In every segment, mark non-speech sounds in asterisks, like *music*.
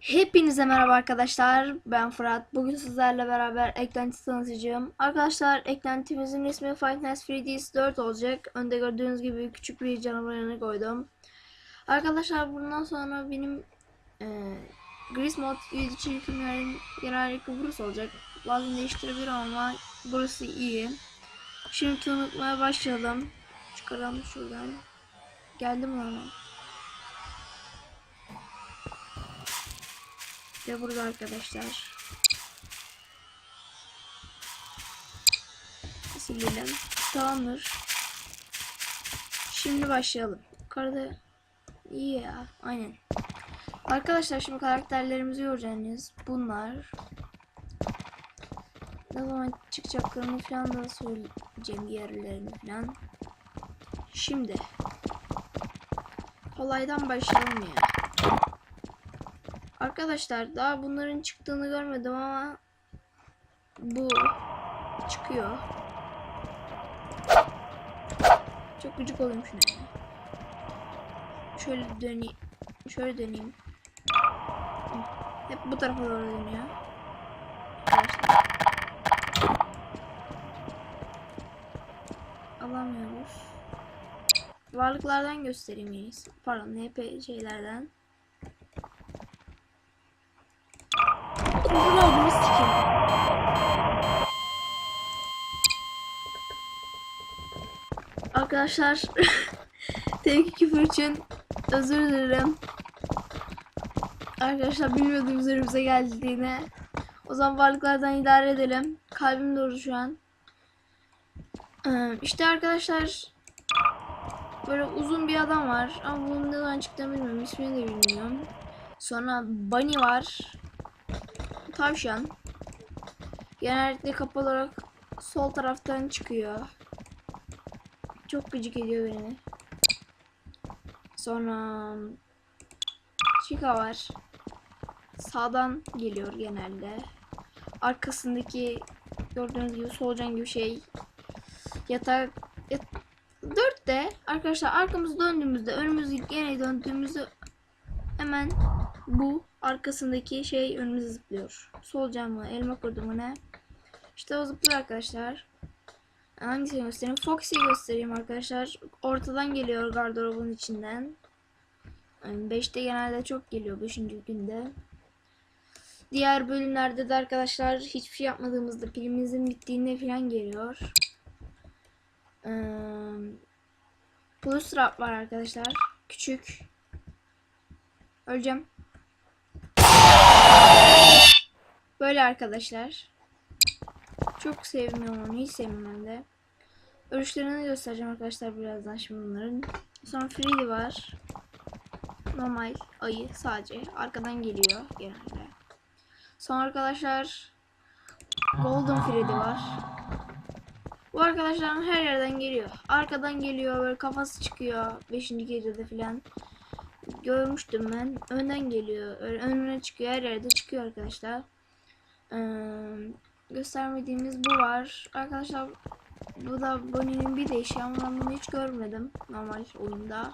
Hepinize merhaba arkadaşlar. Ben Fırat. Bugün sizlerle beraber eklenti tanıtacağım. Arkadaşlar eklentimizin ismi Five Nights Freddy's 4 olacak. Önde gördüğünüz gibi küçük bir canavarını koydum. Arkadaşlar bundan sonra benim e, Gris Mod video çekimlerim genellikle burası olacak. Bazen değiştirebilirim ama burası iyi. Şimdi tanıtmaya başlayalım. Çıkaralım şuradan. Geldim ona. İşte burada arkadaşlar. Silelim. Tamamdır. Şimdi başlayalım. Yukarıda iyi ya. Aynen. Arkadaşlar şimdi karakterlerimizi göreceğiniz bunlar. Ne zaman çıkacaklarını falan da söyleyeceğim yerlerini falan. Şimdi kolaydan başlayalım ya. Arkadaşlar daha bunların çıktığını görmedim ama bu çıkıyor. Çok gıcık oluyorum şuna. Şöyle döneyim. Şöyle döneyim. Hep bu tarafa doğru dönüyor. Arkadaşlar. Alamıyoruz. Varlıklardan göstereyim en iyisi. Pardon, HP şeylerden. Arkadaşlar *laughs* tevki küfür için özür dilerim. Arkadaşlar bilmiyordum üzerimize geldiğini. O zaman varlıklardan idare edelim. Kalbim durdu şu an. Ee, işte arkadaşlar böyle uzun bir adam var ama bunun ne zaman çıktığını bilmiyorum. İsmini de bilmiyorum. Sonra Bunny var tavşan. Genellikle kapalı olarak sol taraftan çıkıyor. Çok gıcık ediyor beni. Sonra Chica var. Sağdan geliyor genelde. Arkasındaki gördüğünüz gibi solucan gibi şey yatak yat, dörtte arkadaşlar arkamızı döndüğümüzde önümüzü gene döndüğümüzde hemen bu arkasındaki şey önümüze zıplıyor. Solucan mı? Elma kurdu mu ne? İşte o zıplıyor arkadaşlar. Hangisini göstereyim? Foxy'yi göstereyim arkadaşlar. Ortadan geliyor gardırobun içinden. 5'te genelde çok geliyor 5. günde. Diğer bölümlerde de arkadaşlar hiçbir şey yapmadığımızda pilimizin bittiğinde falan geliyor. Ee, Plus Rap var arkadaşlar. Küçük. Öleceğim. Böyle arkadaşlar. Çok sevmiyorum onu. Hiç sevmiyorum de. Ölüşlerini göstereceğim arkadaşlar birazdan şimdi bunların. Sonra Freddy var. Normal ayı sadece. Arkadan geliyor genelde. Sonra arkadaşlar Golden Freddy var. Bu arkadaşlar her yerden geliyor. Arkadan geliyor böyle kafası çıkıyor 5. gecede filan. Görmüştüm ben. Önden geliyor. Öyle önüne çıkıyor. Her yerde çıkıyor arkadaşlar. Ee, göstermediğimiz bu var. Arkadaşlar bu da Bonnie'nin bir değişi ama ben bunu hiç görmedim normal oyunda.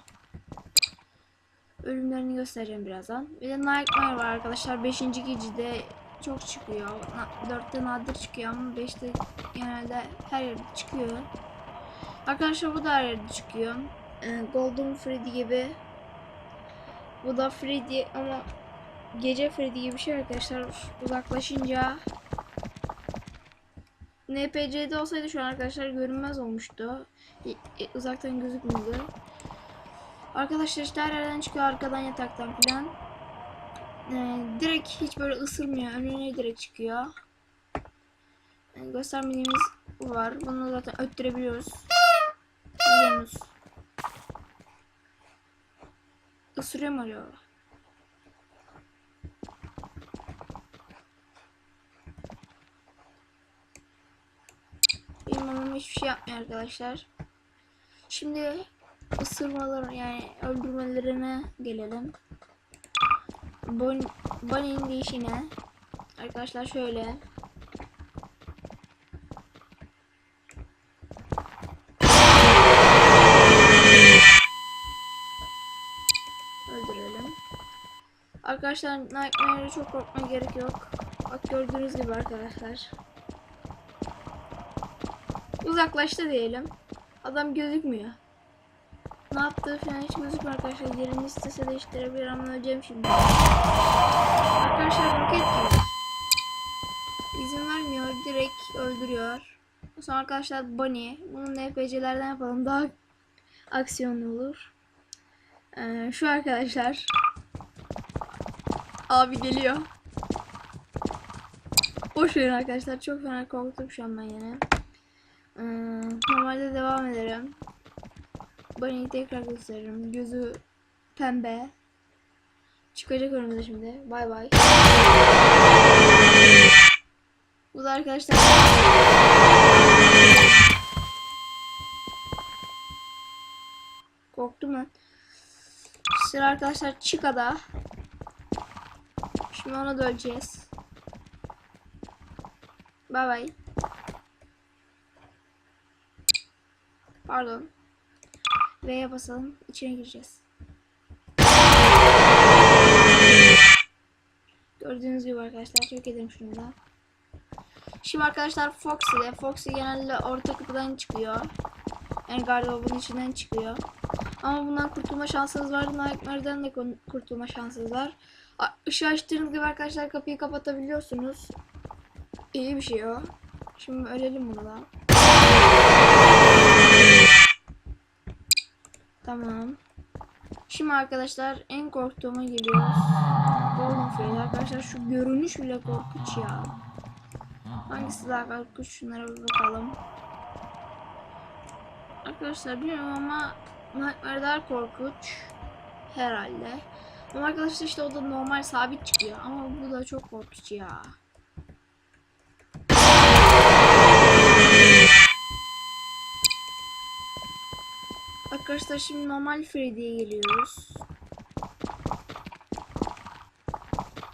Ölümlerini göstereceğim birazdan. Bir de Nightmare var arkadaşlar. 5. gecede çok çıkıyor. 4'te nadir çıkıyor ama 5'te genelde her yerde çıkıyor. Arkadaşlar bu da her yerde çıkıyor. Ee, Golden Freddy gibi. Bu da Freddy ama gece Freddy gibi bir şey arkadaşlar. Uzaklaşınca NPC'de olsaydı şu an arkadaşlar görünmez olmuştu. Uzaktan gözükmüyordu. Arkadaşlar işte her yerden çıkıyor arkadan yataktan filan. Ee, direkt hiç böyle ısırmıyor. Önüne direkt çıkıyor. Yani göstermediğimiz var. Bunu zaten öttürebiliyoruz. Biliyorsunuz. Isırıyor mu acaba? Benim mamam hiçbir şey yapmıyor arkadaşlar. Şimdi ısırmalar yani öldürmelerine gelelim. Bon Bonnie'nin değişine. Arkadaşlar şöyle. Arkadaşlar Nightmare'e çok korkmaya gerek yok. Bak gördüğünüz gibi arkadaşlar. Uzaklaştı diyelim. Adam gözükmüyor. Ne yaptığı falan hiç gözükmüyor arkadaşlar. Yerini istese değiştirebilir ama öleceğim şimdi. Arkadaşlar roket gibi. İzin vermiyor. Direkt öldürüyor. Sonra arkadaşlar Bunny. Bunu NPC'lerden yapalım. Daha aksiyonlu olur. Ee, şu arkadaşlar. Abi geliyor. Boş verin arkadaşlar. Çok fena korktum şu an ben yine. Ee, normalde devam ederim. Bunny'i tekrar gösteririm. Gözü pembe. Çıkacak önümüze şimdi. Bay bay. Bu da arkadaşlar. Korktum lan. Sıra arkadaşlar Chicka'da. Şimdi ona da öleceğiz. Bay bay. Pardon. V'ye basalım. İçine gireceğiz. Gördüğünüz gibi arkadaşlar çok ederim şunu da. Şimdi arkadaşlar Foxy ile Foxy genelde orta kapıdan çıkıyor. Yani gardırobun içinden çıkıyor. Ama bundan kurtulma şansınız var. Nightmare'den de kurtulma şansınız var. Işığı açtığınız gibi arkadaşlar kapıyı kapatabiliyorsunuz. İyi bir şey o. Şimdi ölelim bunu da. Tamam. Şimdi arkadaşlar en korktuğuma geliyoruz. Golden Fairy arkadaşlar şu görünüş bile korkunç ya. Hangisi daha korkunç şunlara bir bakalım. Arkadaşlar bilmiyorum ama Nightmare daha korkunç. Herhalde. Ama arkadaşlar işte o da normal sabit çıkıyor. Ama bu da çok korkunç ya. Arkadaşlar şimdi normal Freddy'ye geliyoruz.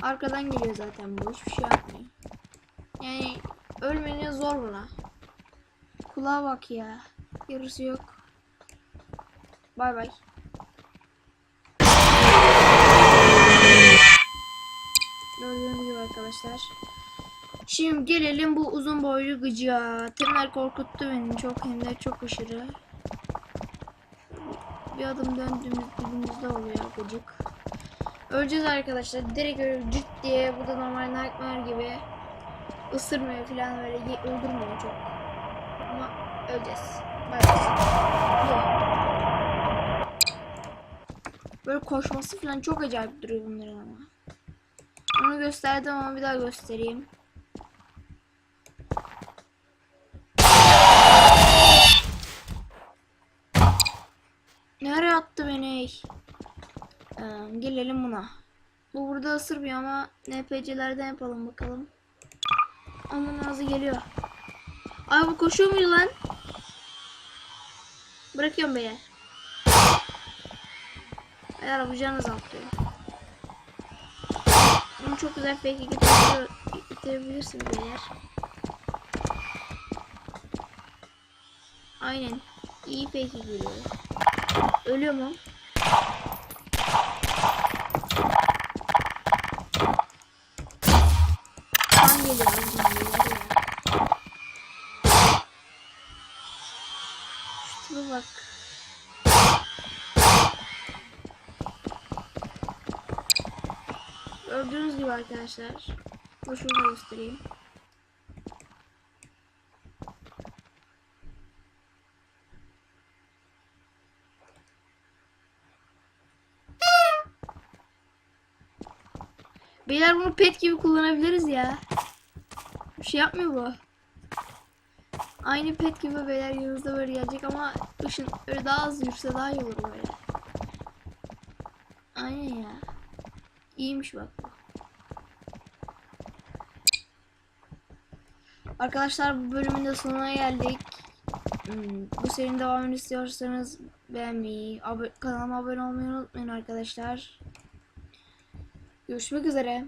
Arkadan geliyor zaten bu. Hiçbir şey yapmıyor. Yani ölmeni zor buna. Kulağa bak ya. Yarısı yok. Bay bay. Gördüğünüz gibi arkadaşlar. Şimdi gelelim bu uzun boylu gıcığa. Temel korkuttu beni çok hem de çok aşırı. Bir adım döndüğümüz dibimizde oluyor gıcık. Öleceğiz arkadaşlar. Direkt öyle cıt diye bu da normal Nightmare gibi ısırmıyor falan böyle öldürmüyor çok. Ama öleceğiz. Böyle koşması falan çok acayip duruyor bunların ama. Onu gösterdim ama bir daha göstereyim. Nereye attı beni? Ee, gelelim buna. Bu burada ısırmıyor ama NPC'lerden yapalım bakalım. Aman ağzı geliyor. Ay bu koşuyor muydu lan? Bırakıyorum beyler. Beyler bu can azaltıyor. Bunu çok güzel fake getirebilirsiniz beyler. Aynen. İyi fake geliyor. Ölüyor mu? Kan geliyor. kan geliyor ya. Şu tipe bak. Gördüğünüz gibi arkadaşlar. Da göstereyim. Beyler bunu pet gibi kullanabiliriz ya. Bir şey yapmıyor bu. Aynı pet gibi beyler yanınızda böyle gelecek ama ışın öyle daha az yürüse daha iyi olur böyle. Aynen ya. İyiymiş bak bu. Arkadaşlar bu bölümün de sonuna geldik. Hmm, Bu serinin devamını istiyorsanız beğenmeyi, abo- kanalıma abone olmayı unutmayın arkadaşlar. Görüşmek üzere.